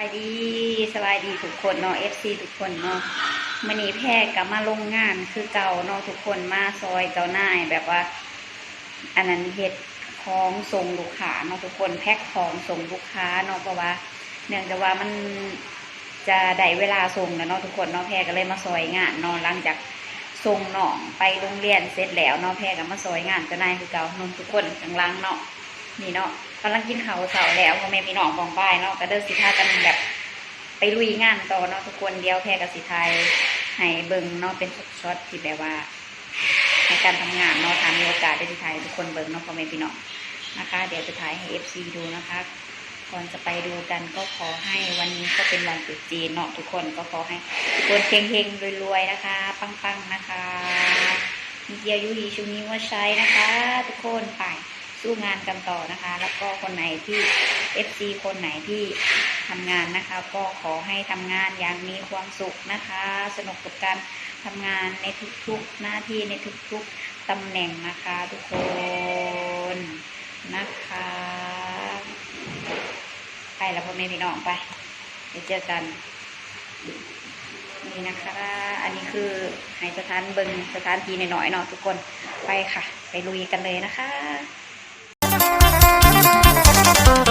บายดีสบายดีทุกคนเนาะ FC ทุกคนเนาะมันนี้แพรกลับมาลงงานคือเก่าเนาะทุกคนมาซอยเจ้านายแบบว่า อันนั้นเฮ็ดของส่งลูกค้าเนาะทุกคนแพ็คของส่งลูกค้าเนาะเพราะว่า เนื่องจากว่ามันจะได้เวลาส่งแล้วเนาะทุกคนเนาะแพรก็เลยมาซอยงานเนาะหลังจากส่งน้องไปโรงเรียนเสร็จแล้วเนาะแพรก็มาซอยงานเจ้านายคือเก่าเนาะทุกคนกลังเนาะนี่เนาะ กำลังกินเขาเสาแล้วพ่อแม่พี่น้องบองป้ายเนาะก็เดินสิพากันแบบไปลุยงานต่อเนาะทุกคนเดียวแค่กับสิไทยให้เบิ่งเนาะเป็นช็อตที่แบบว่าในการทำงานเนาะทามีโอกาสได้สิไทยทุกคนเบิ่งเนาะพ่อแม่พี่น้องนะคะ เดี๋ยวจะถ่ายให้ FC ดูนะคะก่อนจะไปดูกันก็ขอให้วันนี้ก็เป็นวันตรุษจีนเนาะทุกคนก็ขอให้ทุกคนเฮงๆรวยๆนะคะปังๆนะคะมีเกียร์ยูฮีชูนี้ว่าใช้นะคะ ทุกคนไป สู้งานกันต่อนะคะ แล้วก็คนไหนที่ FC คนไหนที่ทำงานนะคะ ก็ขอให้ทำงานอย่างมีความสุขนะคะ สนุกกับการทำงานในทุกๆหน้าที่ในทุกๆตำแหน่งนะคะทุกคนนะคะ ไปแล้วพ่อแม่พี่น้องไปเดี๋ยวเจอกันนี่นะคะ อันนี้คือให้สถานเบิงสถานทีหน่อยๆเนาะทุกคนไปค่ะ ไปลุยกันเลยนะคะ Thank you.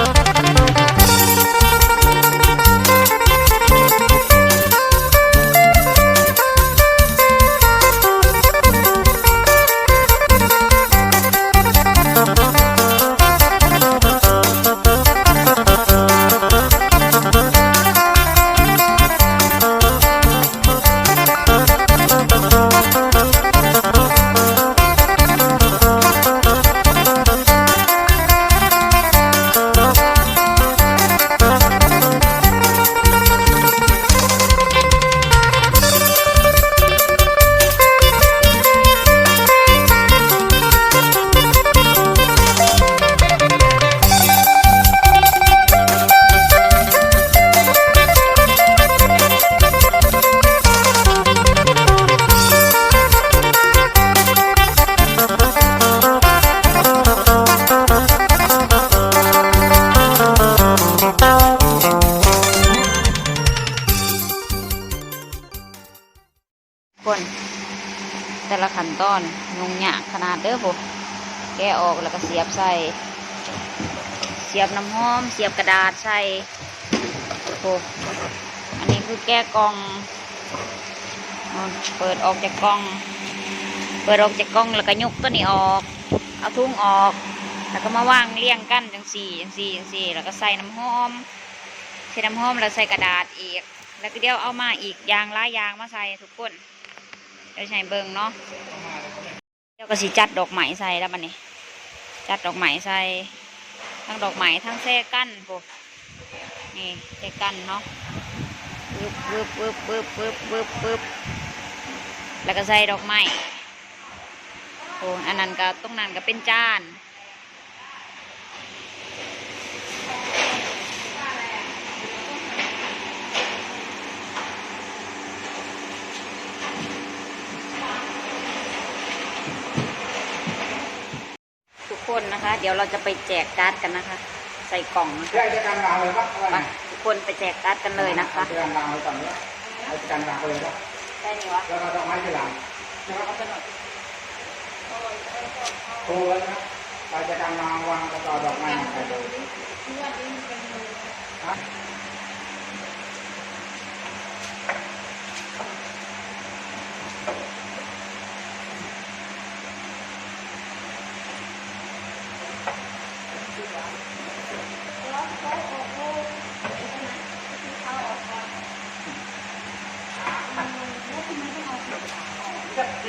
แต่ละขั้นตอนยุ่งยากขนาดเด้อผมแกะออกแล้วก็เสียบใส่ เสียบน้ำหอม เสียบกระดาษใส่โอ้อันนี้คือแกกล่อง เปิดออกจากกล่อง เปิดออกจากกล่องแล้วก็ยกตัวนี้ออก เอาทุ่งออก แล้วก็มาวางเรียงกันจังสี่จังสี่จังสี่ แล้วก็ใส่น้ำหอม ใส่น้ำหอมแล้วใส่กระดาษอีก แล้วก็เดี๋ยวเอามาอีกยางหลายอยางมาใส่ทุกคน เดี๋ยวใช้เบิ่งเนาะเดี๋ยวก็สิจัดดอกไม้ใส่แล้วบัดนี้ จัดดอกไม้ใส่ทั้งดอกไม้ทั้งแท่กั้นพวกนี่แท่กั้นเนาะปึ๊บปึ๊บปึ๊บปึ๊บปึ๊บปึ๊บปึ๊บแล้วก็ใส่ดอกไม้โอ้อันนั้นก็ตรงนั้นก็เป็นจาน คนนะคะ เดี๋ยวเราจะไปแจกการ์ดกันนะคะ ใส่กล่องนะคะได้จะการวางเลยปะไปทุกคนไปแจกการ์ดกันเลยนะคะจะการวางเลยก่อนเนี้ยเอาจะการวางเลยปะได้นี่วะแล้วก็ดอกไม้ทีหลังเดี๋ยวเราเอาไปหน่อยโทรแล้วนะเราจะการวางวางกระต่อดอกไม้ไปเลยฮะเสี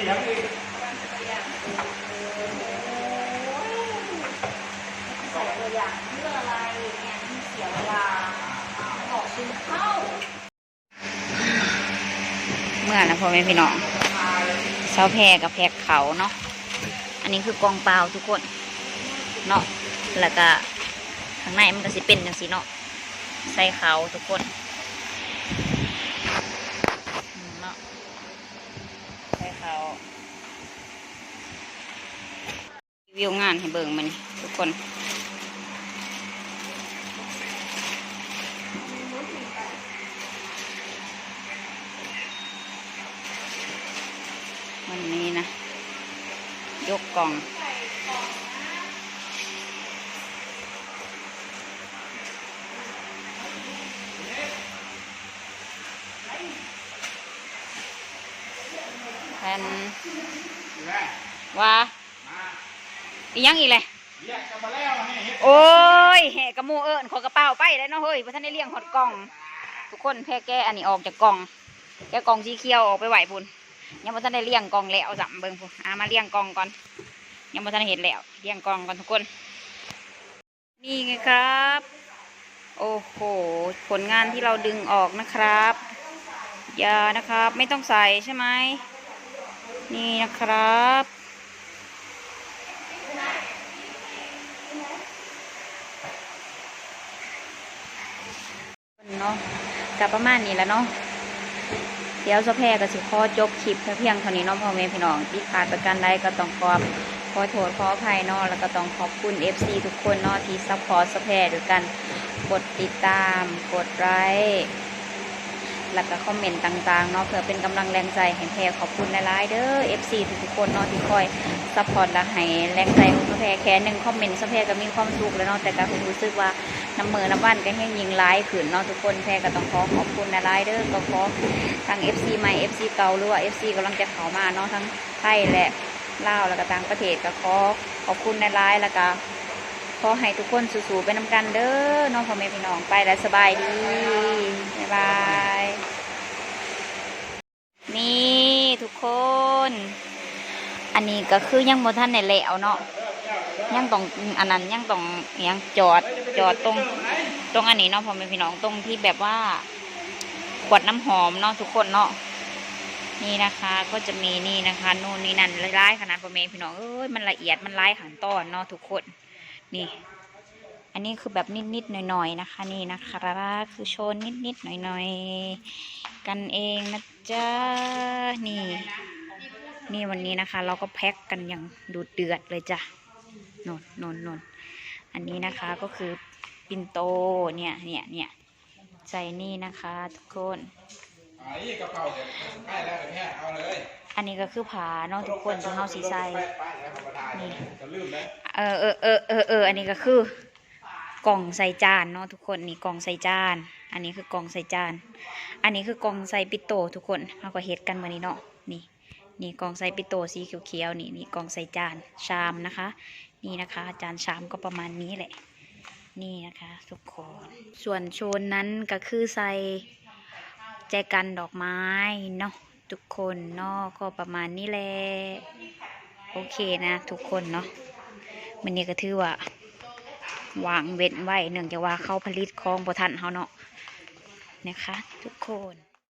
ยงอีกใส่ตัวอย่างเพื่ออะไรเนี่ยมันเสียเวลาออกชิมเข้าเมื่อนะพ่อแม่พี่น้องเสาแพรกับแพรเขาเนาะอันนี้คือกองเปล่าทุกคนเนาะแล้วก็ข้างในมันก็สิเป็นจังสีเนาะใส่เขาทุกคนาวิวงานให้เบิ่งมันทุกคนวันนี้นะ ยกกล่อง นอยู่ไหนว่ามาอีหยังอีกเลยเรียกกันมาแล้วนี่เฮ็ดโอ้ยแหกระมูเอิญขอกระเป๋าไปแล้วเนาะเฮ้ยเพราะท่านได้เลี้ยงหอดกล่อง ทุกคนแพ้แกะอันนี้ออกจากกล่อง แกะกล่องสีเขียวออกไปไหวพุ่นยังบ่ทันได้เลี้ยงกล่องแล้วสัมเบิ่งพุ่นอามาเลี้ยงกล่องก่อน ยังบ่ทันได้เห็นแล้วเลี้ยงกล่องก่อนทุกคน นี่ไงครับ โอ้โหผลงานที่เราดึงออกนะครับ อย่านะครับ ไม่ต้องใส่ใช่ไหม นี่นะครับ เนาะกับประมาณนี้แล้วเนาะเดี๋ยวสะแพรก็สิขอจบคลิปเพียงเท่านี้เนาะพ่อแม่พี่น้องที่ขาดประการใดก็ต้องขอขอโทษขออภัยเนาะแล้วก็ต้องขอบคุณ FC ทุกคนเนาะที่ซัพพอร์ตสะแพรด้วยกันกดติดตาม กดไลค์ แล้วก็คอมเมนต์ต่างๆเนาะเพื่อเป็นกำลังแรงใจให้แพรขอบคุณหลายๆเด้อ FC ทุกๆคนเนาะที่คอยซัพพอร์ตและให้แรงใจของแพรแค่หนึ่งคอมเมนต์แพรก็มีความสุขแล้วเนาะแต่ก็รู้สึกว่าน้ำมือน้ำบ้านก็แห้งยิงร้ายขืนเนาะทุกคนแพ้ก็ต้องขอขอบคุณนะร้ายเด้อก็ขอทาง FC ใหม่ FC เก่าหรือว่า FC กำลังจะเข้ามาเนาะทั้งไทยและลาวแล้วก็ต่างประเทศก็ขอขอบคุณนะร้ายแล้วก็ ขอให้ทุกคนสู้ๆไปนำกันเด้อน้องพ่อแม่พี่น้องไปแล้วสบายดี บ๊ายบาย นี่ทุกคน อันนี้ก็คือยังโมท่านในแหล้วเนาะ ยังต้องอันนั้นยังต้องยังจอดจอดตรง ตรงอันนี้เนาะพ่อแม่พี่น้องตรงที่แบบว่า ขวดน้ำหอมเนาะทุกคนเนาะนี่นะคะก็จะมีนี่นะคะนู่นนี่นั่นร้ายขนาดพ่อแม่พี่น้องเอ้ยมันละเอียดมันร้ายขันตอนเนาะทุกคน นี่ อันนี้คือแบบนิดๆหน่อยๆนะคะ นี่นะคะคือโชว์นิดๆหน่อยๆกันเองนะจ๊ะนี่ นี่วันนี้นะคะ เราก็แพ็คกันอย่างดูเดือดเลยจ้ะนนนนนนอันนี้นะคะก็คือปินโตเนี่ยเนี่ยเนี่ยใส่นี่นะคะ ทุกคนไอ้กระเป๋าเดี๋ยวใกล้แล้วเดี๋ยวแพทย์เอาเลย อันนี้ก็คือผาเนาะทุกคนที่เฮาสีใส่ไปไปแล้วเขามาถ่ายนี่เลยเออเออเออเออเอออันนี้ก็คือกล่องใส่จานเนาะทุกคนนี่กล่องใส่จาน อันนี้คือกล่องใส่จาน อันนี้คือกล่องใส่ปิโตทุกคนเราก็เฮ็ดกันวันนี้เนาะนี่นี่กล่องใส่ปิโตสีเขียวๆนี่นี่กล่องใส่จานชามนะคะ นี่นะคะจานชามก็ประมาณนี้แหละ นี่นะคะทุกคนส่วนโชนนั้นก็คือใส่แจกันดอกไม้เนาะ ทุกคนเนาะก็ประมาณนี้แหละโอเคนะ ทุกคนเนาะมันนี่ก็ถือว่าวางเว้นไว้เนื่องจากว่าเขาผลิตของบทันเขาเนาะนะคะ ทุกคน